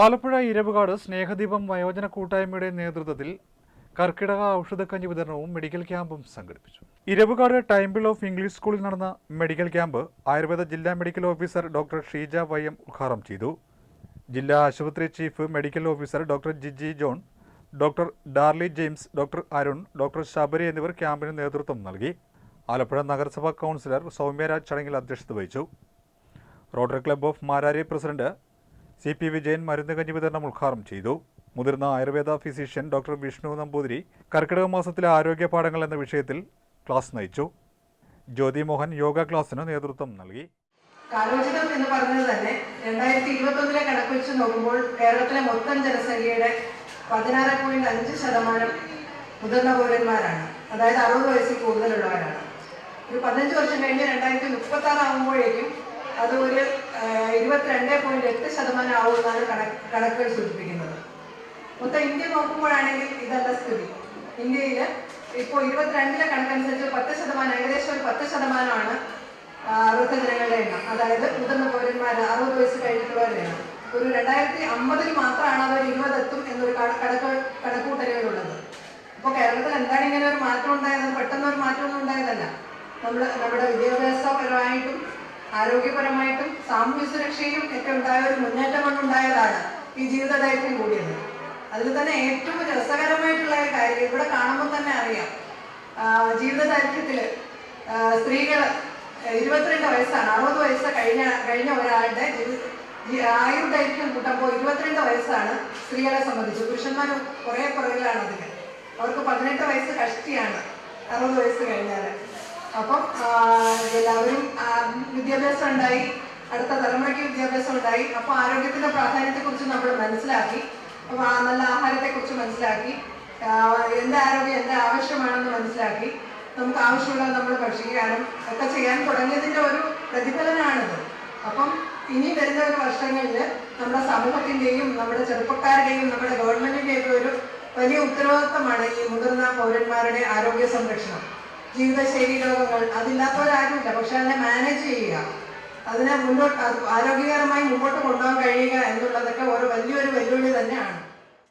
ആലപ്പുഴ ഇരവുകാട് സ്നേഹദീപം വയോജന കൂട്ടായ്മയുടെ നേതൃത്വത്തിൽ കർക്കിടക ഔഷധക്കഞ്ഞി വിതരണവും മെഡിക്കൽ ക്യാമ്പും സംഘടിപ്പിച്ചു. ഇരവുകാട് ടൈംബിൾ ഓഫ് ഇംഗ്ലീഷ് സ്കൂളിൽ നടന്ന മെഡിക്കൽ ക്യാമ്പ് ആയുർവേദ ജില്ലാ medical officer doctor Sheeja Y M ഉദ്ഘാടനം ചെയ്തു. ജില്ലാ ആശുപത്രി chief medical officer doctor Jiji John doctor Darly James doctor Arun doctor Sabari എന്നിവർ ക്യാമ്പിന് നേതൃത്വം നൽകി. ആലപ്പുഴ നഗരസഭാ കൗൺസിലർ സൗമ്യരാജ് ചടങ്ങിൽ അധ്യക്ഷത വഹിച്ചു. Rotary Club of Marari president C P Vijayan മരുന്ന് കഞ്ഞി വിതരണം ഉദ്ഘാടനം ചെയ്തു. മുതിർന്ന ആയുർവേദ ഫിസിഷ്യൻ ഡോക്ടർ വിഷ്ണു നമ്പൂതിരി കർക്കിടക മാസത്തിലെ ആരോഗ്യ പാഠങ്ങൾ എന്ന വിഷയത്തിൽ ക്ലാസ് നയിച്ചു. ജ്യോതി മോഹൻ യോഗ ക്ലാസ്സിന് നേതൃത്വം നൽകി. കാലോചിതം എന്ന് പറഞ്ഞത് തന്നെ രണ്ടായിരത്തി ഇരുപത്തൊന്നിലെ കണക്ക് വെച്ച് നോക്കുമ്പോൾ കേരളത്തിലെ മൊത്തം ജനസംഖ്യയുടെ പതിനാറ് പോയിന്റ് അഞ്ച് ശതമാനം മുതിർന്ന പൗരന്മാരാണ്. അതായത് അറുപത് വയസ്സിൽ കൂടുതലുള്ളവരാണ്. ഒരു പതിനഞ്ച് വർഷം കഴിഞ്ഞ് രണ്ടായിരത്തി മുപ്പത്തി ആറ് ആകുമ്പോഴേക്കും അത് ഒരു ഇരുപത്തിരണ്ട് പോയിന്റ് എട്ട് ശതമാനം ആവുമെന്നാണ് കണക്ക് കണക്കുകൾ സൂചിപ്പിക്കുന്നത്. മൊത്തം ഇന്ത്യ നോക്കുമ്പോഴാണെങ്കിൽ ഇതല്ല സ്ഥിതി. ഇന്ത്യയിൽ ഇപ്പോൾ ഇരുപത്തിരണ്ടിലെ കണക്കനുസരിച്ച് പത്ത് ശതമാനം ഏകദേശം ഒരു പത്ത് ശതമാനമാണ് വൃദ്ധജനങ്ങളുടെ എണ്ണം. അതായത് മുതിർന്ന പൗരന്മാർ അറുപത് വയസ്സ് കഴിഞ്ഞിട്ടുള്ളവരുടെ എണ്ണം. ഒരു രണ്ടായിരത്തി അമ്പതിൽ മാത്രമാണ് അവർ ഇരുപതെത്തും എന്നൊരു കണ- കണക്ക് കണക്കുകൂട്ടലുകളുള്ളത് അപ്പോൾ കേരളത്തിൽ എന്താണ് ഇങ്ങനെ ഒരു മാറ്റം ഉണ്ടായത്? പെട്ടെന്ന് ഒരു മാറ്റമൊന്നും ഉണ്ടായതല്ല. നമ്മൾ നമ്മുടെ വിദ്യാഭ്യാസപരമായിട്ടും ആരോഗ്യപരമായിട്ടും സാമൂഹ്യ സുരക്ഷയിലും ഒക്കെ ഉണ്ടായ ഒരു മുന്നേറ്റം കൊണ്ടുണ്ടായതാണ് ഈ ജീവിതദൈർഘ്യം കൂടിയത്. അതിൽ തന്നെ ഏറ്റവും രസകരമായിട്ടുള്ള ഒരു കാര്യം ഇവിടെ കാണുമ്പോൾ തന്നെ അറിയാം. ജീവിത ദൈർഘ്യത്തിൽ സ്ത്രീകൾ ഇരുപത്തിരണ്ട് വയസ്സാണ്. അറുപത് വയസ്സ് കഴിഞ്ഞ കഴിഞ്ഞ ഒരാളുടെ ആയുർദൈത്യം കൂട്ടുമ്പോൾ ഇരുപത്തിരണ്ട് വയസ്സാണ് സ്ത്രീകളെ സംബന്ധിച്ച്. പുരുഷന്മാർ കുറേ പുറകിലാണ് അതിന് അവർക്ക് പതിനെട്ട് വയസ്സ് കഷ്ടിയാണ്. അറുപത് വയസ്സ് കഴിഞ്ഞാൽ അപ്പം എല്ലാവരും വിദ്യാഭ്യാസം ഉണ്ടായി അടുത്ത തലമുറയ്ക്ക് വിദ്യാഭ്യാസം ഉണ്ടായി അപ്പൊ ആരോഗ്യത്തിന്റെ പ്രാധാന്യത്തെ കുറിച്ച് നമ്മൾ മനസ്സിലാക്കി അപ്പൊ നല്ല നല്ല ആഹാരത്തെക്കുറിച്ച് മനസ്സിലാക്കി എന്റെ ആരോഗ്യം എന്റെ ആവശ്യമാണെന്ന് മനസ്സിലാക്കി നമുക്ക് ആവശ്യമുള്ളത് നമ്മൾ ഭക്ഷിക്കാനും ഒക്കെ ചെയ്യാൻ തുടങ്ങിയതിന്റെ ഒരു പ്രതിഫലനാണിത്. അപ്പം ഇനി വരുന്ന ഒരു വർഷങ്ങളിൽ നമ്മുടെ സമൂഹത്തിന്റെയും നമ്മുടെ ചെറുപ്പക്കാരുടെയും നമ്മുടെ ഗവൺമെന്റിന്റെയും ഒരു വലിയ ഉത്തരവാദിത്തമാണ് ഈ മുതിർന്ന പൗരന്മാരുടെ ആരോഗ്യ സംരക്ഷണം. ജീവിതശൈലി രോഗങ്ങൾ അതില്ലാത്തവരാരുമില്ല പക്ഷെ അതിനെ മാനേജ് ചെയ്യുക. അതിനെ മുന്നോട്ട് ആരോഗ്യകരമായി